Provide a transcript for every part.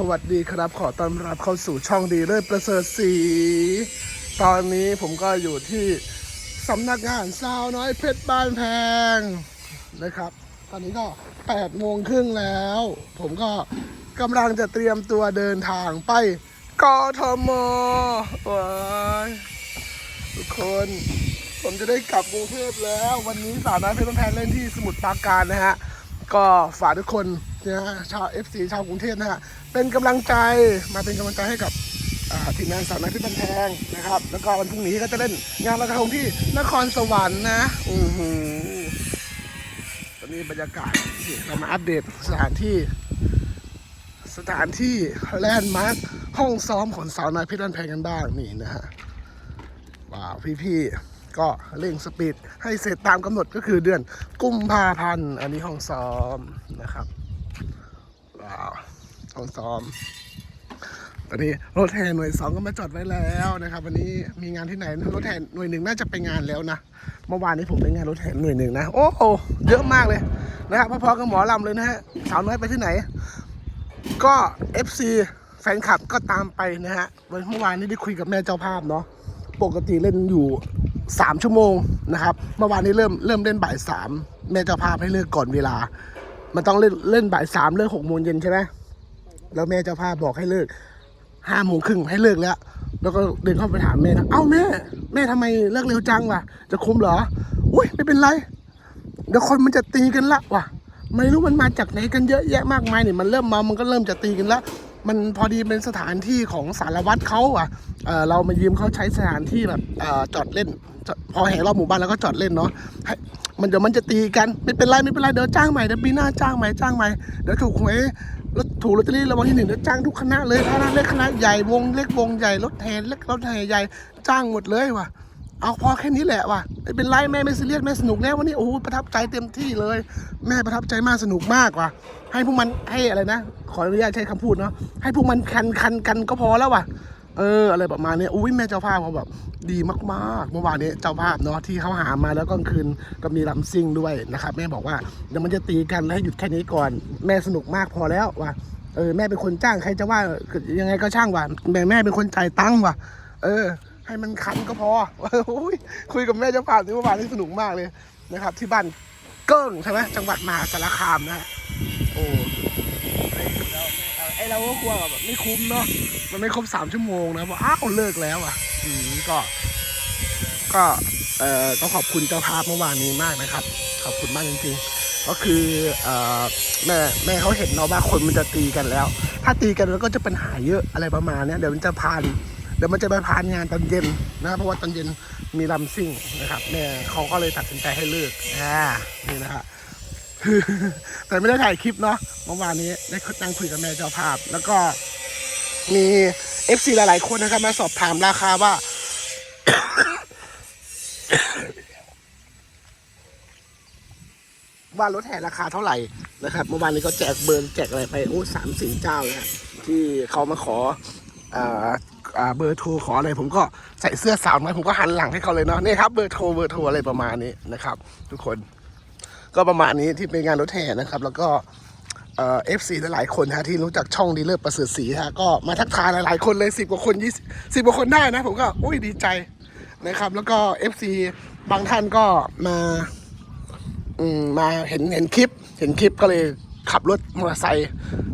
สวัสดีครับ ขอต้อนรับเข้าสู่ช่องดีเลิศประเสริฐศรีตอนนี้ผมก็อยู่ที่สำนักงานสาวน้อยเพชรบ้านแพงนะครับ ตอนนี้ก็8โมงครึ่งแล้ว ผมก็กำลังจะเตรียมตัวเดินทางไปกทมว้ายทุกคน ผมจะได้กลับกรุงเทพแล้ว วันนี้สาวน้อยเพชรบ้านแพงเล่นที่สมุทรปราการนะฮะ ก็ฝากทุกคนนะฮะชาว FC ชาวกรุงเทพนะฮะเป็นกำลังใจมาเป็นกำลังใจให้กับอ่าทีมงานสาวน้อยที่บันแพงนะครับแล้วก็วันพรุ่งนี้ก็จะเล่นงานลอยกระทงที่นครสวรรค์นะอือหือตอนนี้บรรยากาศนี่เรามาอัปเดตสถานที่ สถานที่แลนด์มาร์คห้องซ้อมของสาวน้อยเพชรบันแพงกันบ้างนี่นะฮะว้าวพี่ๆ ก็เร่งสปีดให้เสร็จตามกำหนดก็คือเดือนกุมภาพันธ์อันนี้ห้องซ้อมนะครับว้าวห้องซ้อม ตอนนี้รถแห่หน่วยสองก็มาจอดไว้แล้วนะครับ วันนี้มีงานที่ไหนรถแห่หน่วยหนึ่งน่าจะไปงานแล้วนะเมื่อวานนี้ผมไปงานรถแห่หน่วยหนึ่งนะโอ้โหเยอะมากเลยนะครับพอๆกับหมอลำเลยนะฮะสาวน้อยไปที่ไหน ก็ FC แฟนคลับก็ตามไปนะฮะวันเมื่อวานนี้ได้คุยกับแม่เจ้าภาพเนาะปกติเล่นอยู่ 3 ชั่วโมงนะครับเมื่อวานนี้เริ่มเริ่มเล่นบ่ายสามแม่เจ้าภาพให้เลิกก่อนเวลา มันต้องเล่นเล่นบ่ายสามเลิกหกโมงเย็นใช่ไหมแล้วแม่เจ้าภาพบอกให้เลิกห้าโมงครึ่งให้เลิกแล้ว แล้วก็เดินเข้าไปถามแม่นะเอ้าแม่ แม่ทำไมเลิกเร็วจังวะจะคุมเหรออุ้ยไม่เป็นไรเดี๋ยวคนมันจะตีกันละว่ะไม่รู้มันมาจากไหนกันเยอะแยะมากมายเนี่ยมันเริ่มมามันก็เริ่มจะตีกันละ มันพอดีเป็นสถานที่ของสารวัตรเขาอะเอเรามายืมเขาใช้สถานที่แบบอจอดเล่น พอแห่รอบหมู่บ้านแล้วก็จอดเล่นเนาะมันเดี๋ยวมันจะตีกันไม่เป็นไรไม่เป็นไรเดี๋ยวจ้างใหม่เดี๋ยวปีหน้าจ้างใหม่จ้างใหม่เดี๋ยวถูกหวยรถถูกลอตเตอรี่รางวัลที่หนึ่งเดี๋ยวจ้างทุกคณะเลยคณะเล็กคณะใหญ่วงเล็กวงใหญ่รถแห่เล็กรถแห่ใหญ่จ้างหมดเลยว่ะ เอาพอแค่นี้แหละว่ะไม่เป็นไรแม่ไม่ซีเรียสแม่สนุกแน่วันนี้โอ้โหประทับใจเต็มที่เลย แม่ประทับใจมากสนุกมากว่ะให้พวกมันให้อะไรนะ ขออนุญาตใช้คำพูดเนาะให้พวกมันคันคันกันก็พอแล้วว่ะเอออะไรประมาณนี้อุ้ยแม่เจ้าภาพเขาแบบดีมากๆ เมื่อวานนี้เจ้าภาพเนาะที่เขาหามาแล้วก็คืนก็มีลำซิ่งด้วยนะครับแม่บอกว่าเดี๋ยวมันจะตีกันแล้วให้หยุดแค่นี้ก่อน แม่สนุกมากพอแล้วว่ะเออแม่เป็นคนจ้างใครจะว่ายังไงก็ช่างว่ะแม่แม่เป็นคนจ่ายตังค์ว่ะ เออ ให้มันคันก็พอโอ้ยคุยกับแม่เจ้าภาพที่เมื่อวานนี้สนุกมากเลยนะครับ ที่บ้านเกิ้งใช่ไหมจังหวัดมหาสารคามนะฮะโอ้ไอเราก็กลัวแบบไม่คุ้มเนาะมันไม่ครบสามชั่วโมงนะบอกอ้าวเลิกแล้วอะอืมก็ ก็เอ่อต้องขอบคุณเจ้าภาพเมื่อวานนี้มากนะครับ ขอบคุณมากจริงๆ ก็คือเอ่อแม่แม่เขาเห็นเนาะว่าคนมันจะตีกันแล้ว ถ้าตีกันแล้วก็จะปัญหาเยอะอะไรประมาณเนี้ยเดี๋ยวมันจะพาน เดี๋ยวมันจะไปพานงานตอนเย็นนะเพราะว่าตอนเย็นมีลำซิ่งนะครับแม่เขาก็เลยตัดสินใจให้เลิกอ่านี่นะฮะแต่ไม่ได้ถ่ายคลิปเนาะเมื่อวานนี้ได้นั่งคุยกับแม่เจ้าภาพ แล้วก็มี FC หลาย ๆ คนนะครับมาสอบถามราคาว่า ว่ารถแห่ราคาเท่าไหร่นะครับ เมื่อวานนี้ก็แจกเบอร์แจกอะไรไปโอ้สามสี่เจ้าเลยฮะที่เขามาขออ่าอ่า เบอร์โทรขออะไรผมก็ใส่เสื้อสาวน้อยผมก็หันหลังให้เขาเลยเนาะนี่ครับเบอร์โทรเบอร์โทรอะไรประมาณนี้นะครับ ทุกคน ก็ประมาณนี้ที่เป็นงานรถแห่นะครับ แล้วก็เอฟซีหลายๆคนฮะที่รู้จักช่องดีเลอร์ประเสริฐศรีฮะก็มาทักทายหลายๆคนเลยสิบกว่าคนยี่สิบกว่าคนได้นะ ผมก็อุ้ยดีใจนะครับ แล้วก็เอฟซีบางท่านก็มาอืมมาเห็นเห็นคลิป เห็นคลิปก็เลยขับรถมอเตอร์ไซค์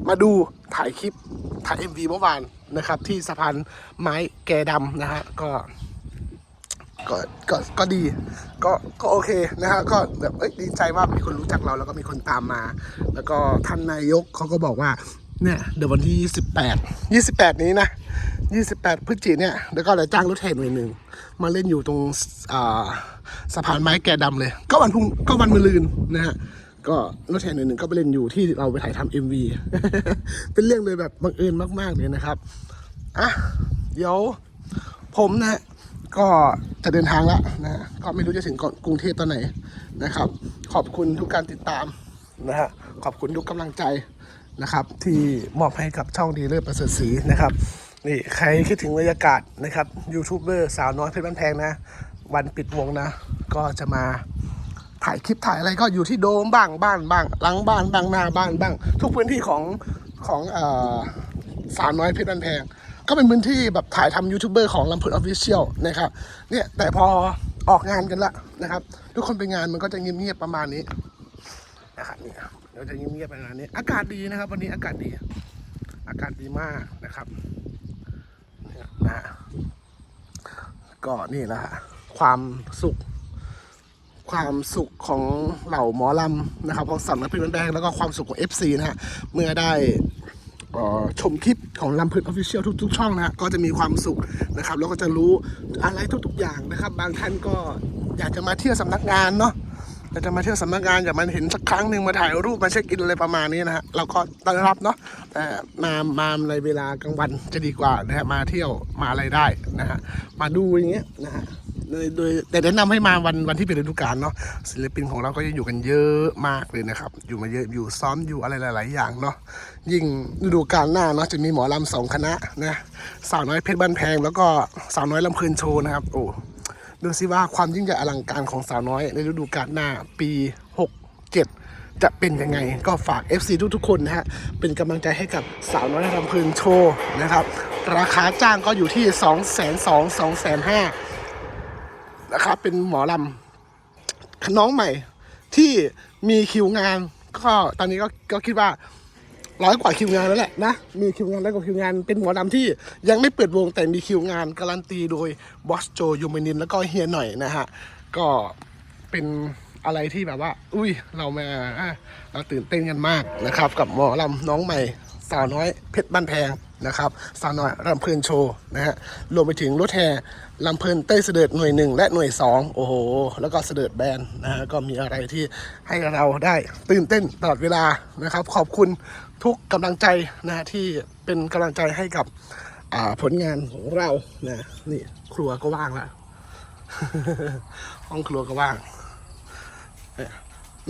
มาดูถ่ายคลิปถ่ายเอ็มวีเมื่อวาน นะครับ ที่สะพานไม้แกดำนะฮะก็ก็ก็ก็ดี ก็ก็โอเคนะฮะก็แบบดีใจว่ามีคนรู้จักเราแล้วก็มีคนตามมา แล้วก็ท่านนายกเขาก็บอกว่าเนี่ยเดี๋ยววันที่ 28 28 นี้นะ 28 พฤศจิกเนี่ยเดี๋ยวก็จะจ้างรถแห่หน่วยหนึ่งมาเล่นอยู่ตรงสะพานไม้แกดำเลย ก็วันพุ่งก็วันมะรืนนะฮะ ก็รถแห่หน่วยหนึ่งก็ไปเล่นอยู่ที่เราไปถ่ายทำเอ็มวีเป็นเรื่องเลยแบบบังเอิญมาก ๆเลยนะครับอะเดี๋ยวผมนะก็จะเดินทางแล้วนะฮะก็ไม่รู้จะถึงกรุงเทพตอนไหนนะครับ ขอบคุณทุกการติดตามนะฮะขอบคุณทุกกำลังใจนะครับ ที่มอบให้กับช่องดีเลอร์ประเสริฐศรีนะครับนี่ใครคิดถึงบรรยากาศนะครับยูทูบเบอร์สาวน้อยเพชรบ้านแพงนะ วันปิดวงนะ ก็จะมา ถ่ายคลิปถ่ายอะไรก็อยู่ที่โดมบ้างบ้านบ้างหลังบ้านบ้างหน้าบ้านบ้าง ทุกพื้นที่ของของสาวน้อยเพชรบันแพง ก็เป็นพื้นที่แบบถ่ายทำยูทูบเบอร์ของลำพูนออฟฟิเชียลนะครับเนี่ยแต่พอออกงานกันละนะครับ ทุกคนไปงานมันก็จะเงียบๆประมาณนี้นะครับเนี่ยเราจะเงียบๆประมาณนี้ อากาศดีนะครับ วันนี้อากาศดี อากาศดีมากนะครับนี่นะก็นี่แหละความสุข ความสุขของเหล่าหมอลำนะครับของสำนักพิมพ์แดงแล้วก็ความสุขของ FC นะฮะเมื่อได้อ่อชมคลิปของลำพืนออฟฟิเชียลทุก ๆ ช่องนะฮะก็จะมีความสุขนะครับ แล้วก็จะรู้อะไรทุก ๆ อย่างนะครับ บางท่านก็อยากจะมาเที่ยวสำนักงานเนาะอยากจะมาเที่ยวสำนักงานอยากมาเห็นสักครั้งหนึ่งมาถ่ายรูปมาเช็คอินอะไรประมาณนี้นะฮะเราก็ต้อนรับเนาะแต่มามาในเวลากลางวันจะดีกว่านะฮะมาเที่ยวมาอะไรได้นะฮะมาดูอย่างเงี้ยนะฮะ โดยแต่แนะนำให้มาวันวันที่เป็นฤดูกาลเนาะศิลปินของเราก็จะอยู่กันเยอะมากเลยนะครับ อยู่มาเยอะอยู่ซ้อมอยู่อะไรหลาย ๆ อย่างเนาะยิ่งฤดูกาลหน้าเนาะจะมีหมอลำสองคณะนะสาวน้อยเพชรบ้านแพง แล้วก็สาวน้อยลำเพลินโชว์นะครับโอ้ดูสิว่าความยิ่งใหญ่อลังการของสาวน้อยในฤดูกาลหน้าปี67จะเป็นยังไง ก็ฝาก FC ทุกๆคนนะฮะเป็นกำลังใจให้กับสาวน้อยลำเพลินโชว์นะครับ ราคาจ้างก็อยู่ที่ 2 2 0 0 0 2 5 0 0 นะครับ เป็นหมอลำน้องใหม่ที่มีคิวงาน ก็ตอนนี้ก็ก็คิดว่าร้อยกว่าคิวงานแล้วแหละนะ มีคิวงานร้อยกว่าคิวงาน เป็นหมอลำที่ยังไม่เปิดวงแต่มีคิวงานการันตีโดยบอสโจยูมินินแล้วก็เฮียหน่อยนะฮะ ก็เป็นอะไรที่แบบว่า อุ้ยเรามาอ่เราตื่นเต้นกันมากนะครับ กับหมอลำน้องใหม่ สาวน้อยเพชรบ้านแพงนะครับสาวน้อยลำเพลินโชว์นะฮะรวมไปถึงรถแห่ลำเพลินเต้ยเสด็จหน่วยหนึ่งและหน่วยสองโอ้โห แล้วก็เสด็จแบนนะฮะก็มีอะไรที่ให้เราได้ตื่นเต้นตลอดเวลานะครับ ขอบคุณทุกกำลังใจนะที่เป็นกำลังใจให้กับผลงานของเรานะนี่ครัวก็ว่างแล้วห้องครัวก็ว่าง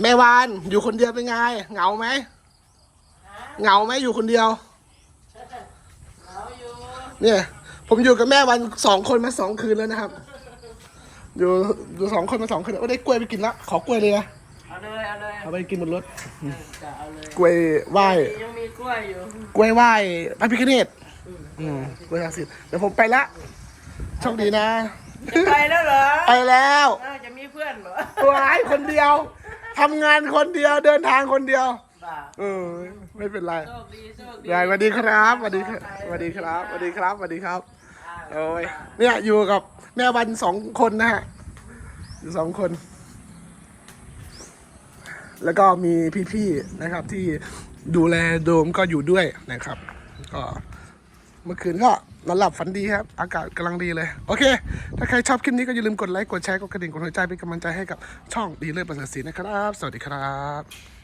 แม่วานอยู่คนเดียวเป็นไง เหงาไหม เหงาไหมอยู่คนเดียว เนี่ย ผมอยู่กับแม่วันสองคนมาสองคืนแล้วนะครับ อยู่อยู่สองคนมาสองคืนแล้วโอ้ได้กล้วยไปกินละ ขอกล้วยเลยนะ เอาเลยเอาเลยเอาไปกินบนรถ จะเอาเลยกล้วยไหว้ ยังมีกล้วยอยู่กล้วยไหว้พระพิฆเนศอืมกล้วยศักดิ์สิทธิ์เดี๋ยวผมไปละ โชคดีนะ จะไปแล้วเหรอไปแล้วเออจะมีเพื่อนเหรอ ตัวไอ้คนเดียว ทำงานคนเดียว เดินทางคนเดียว บ้าเออ ไม่เป็นไรโชคดีโชคดียายสวัสดีครับสวัสดีครับสวัสดีครับสวัสดีครับสวัสดีครับ โอ้ยเนี่ยอยู่กับแม่วันสองคนนะฮะอยู่สองคน แล้วก็มีพี่ๆนะครับ ที่ดูแลโดมก็อยู่ด้วยนะครับ ก็เมื่อคืนก็นอนหลับฝันดีครับ อากาศกำลังดีเลย โอเค ถ้าใครชอบคลิปนี้ก็อย่าลืมกดไลค์ กดแชร์ กดกระดิ่ง กดหัวใจเป็นกำลังใจให้กับช่องดีเลิศประเสริฐศรีนะครับ สวัสดีครับ